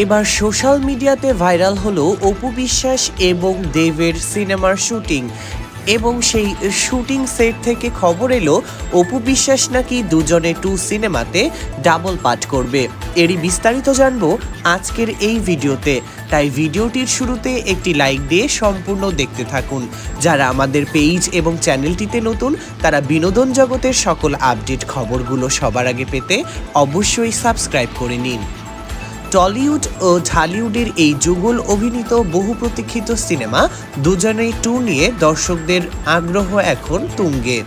এবার সোশ্যাল মিডিয়াতে ভাইরাল হলো অপু বিশ্বাস এবং দেবের সিনেমার শুটিং। এবং সেই শুটিং সেট থেকে খবর এলো, অপু বিশ্বাস নাকি দুজনে টু সিনেমাতে ডাবল পাঠ করবে। এরই বিস্তারিত জানব আজকের এই ভিডিওতে। তাই ভিডিওটির শুরুতে একটি লাইক দিয়ে সম্পূর্ণ দেখতে থাকুন। যারা আমাদের পেজ এবং চ্যানেলটিতে নতুন, তারা বিনোদন জগতের সকল আপডেট খবরগুলো সবার আগে পেতে অবশ্যই সাবস্ক্রাইব করে নিন। টলিউড ও ঢালিউডের এই যুগল অভিনীত বহু প্রতীক্ষিত সিনেমা দুজনেই টু নিয়ে দর্শকদের আগ্রহ এখন তুঙ্গে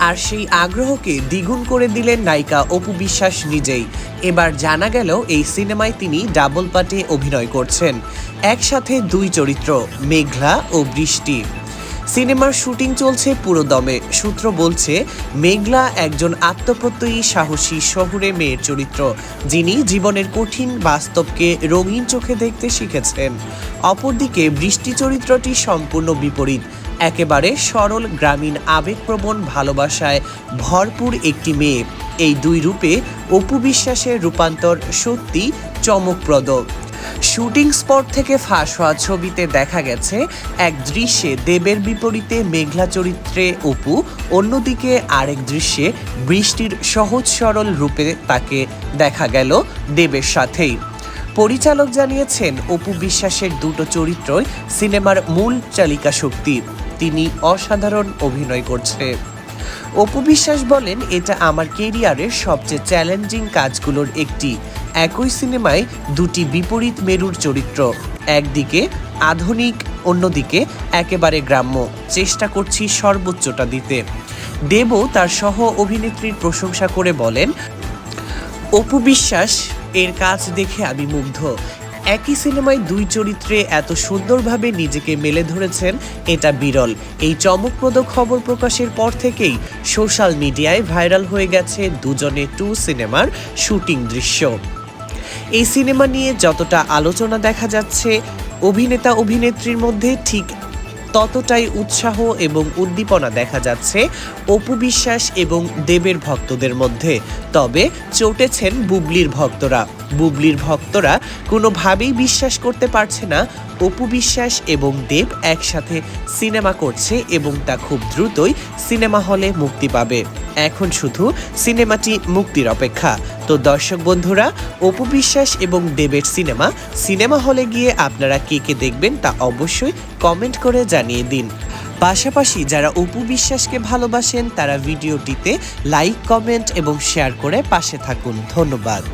আর সেই আগ্রহকে দ্বিগুণ করে দিলেন নায়িকা অপু বিশ্বাস নিজেই। এবার জানা গেল এই সিনেমায় তিনি ডাবল পার্টে অভিনয় করছেন। একসাথে দুই চরিত্র, মেঘলা ও বৃষ্টি। সিনেমার শুটিং চলছে পুরো দমে। সূত্র বলছে, মেঘলা একজন আত্মপ্রত্যয়ী সাহসী শহুরে মেয়ের চরিত্র, যিনি জীবনের কঠিন বাস্তবকে রঙিন চোখে দেখতে শিখেছেন। অপরদিকে বৃষ্টি চরিত্রটি সম্পূর্ণ বিপরীত। একেবারে সরল, গ্রামীণ, আবেগপ্রবণ ভালোবাসায় ভরপুর একটি মেয়ে। এই দুই রূপে অপু বিশ্বাসের রূপান্তর সত্যি চমকপ্রদ। শুটিং স্পট থেকে ফাঁস হওয়া ছবিতে দেখা গেছে এক দৃশ্যে দেবের বিপরীতে মেঘলা চরিত্রে অপু, অন্যদিকে আরেক দৃশ্যে বৃষ্টির সহজ সরল রূপে তাকে দেখা গেল দেবের সাথেই। পরিচালক জানিয়েছেন, অপু বিশ্বাসের দুটো চরিত্রই সিনেমার মূল চালিকা শক্তি তিনি অসাধারণ অভিনয় করছে। অপু বিশ্বাস বলেন, এটা আমার কেরিয়ারের সবচেয়ে চ্যালেঞ্জিং কাজগুলোর একটি। একই সিনেমায় দুটি বিপরীত মেরুর চরিত্র। একদিকে আধুনিক, অন্যদিকে একেবারে গ্রাম্য। চেষ্টা করছি সর্বোচ্চটা দিতে। দেবও তার সহ অভিনেত্রীর প্রশংসা করে বলেন, অপু বিশ্বাস, এর কাজ দেখে আমি মুগ্ধ। একই সিনেমায় দুই চরিত্রে এত সুন্দরভাবে নিজেকে মেলে ধরেছেন এটা বিরল। এই চমকপ্রদ খবর প্রকাশের পর থেকেই সোশ্যাল মিডিয়ায় ভাইরাল হয়ে গেছে দুজনে টু সিনেমার শুটিং দৃশ্য। এই সিনেমা নিয়ে যতটা আলোচনা দেখা যাচ্ছে অভিনেতা অভিনেত্রীর মধ্যে ঠিক ততটাই উৎসাহ এবং উদ্দীপনা দেখা যাচ্ছে অপু বিশ্বাস এবং দেবের ভক্তদের মধ্যে। তবে চটেছেন বুবলির ভক্তরা। বুবলির ভক্তরা কোনোভাবেই বিশ্বাস করতে পারছে না। অপু বিশ্বাস এবং দেব একসাথে সিনেমা করছে এবং তা খুব দ্রুতই সিনেমা হলে মুক্তি পাবে। এখন শুধু সিনেমাটি মুক্তির অপেক্ষা। তো দর্শক বন্ধুরা, অপু বিশ্বাস এবং দেবের সিনেমা সিনেমা হলে গিয়ে আপনারা কে কে দেখবেন তা অবশ্যই কমেন্ট করে জানিয়ে দিন। পাশাপাশি যারা অপু বিশ্বাসকে ভালোবাসেন, তারা ভিডিওটিতে লাইক কমেন্ট এবং শেয়ার করে পাশে থাকুন। ধন্যবাদ।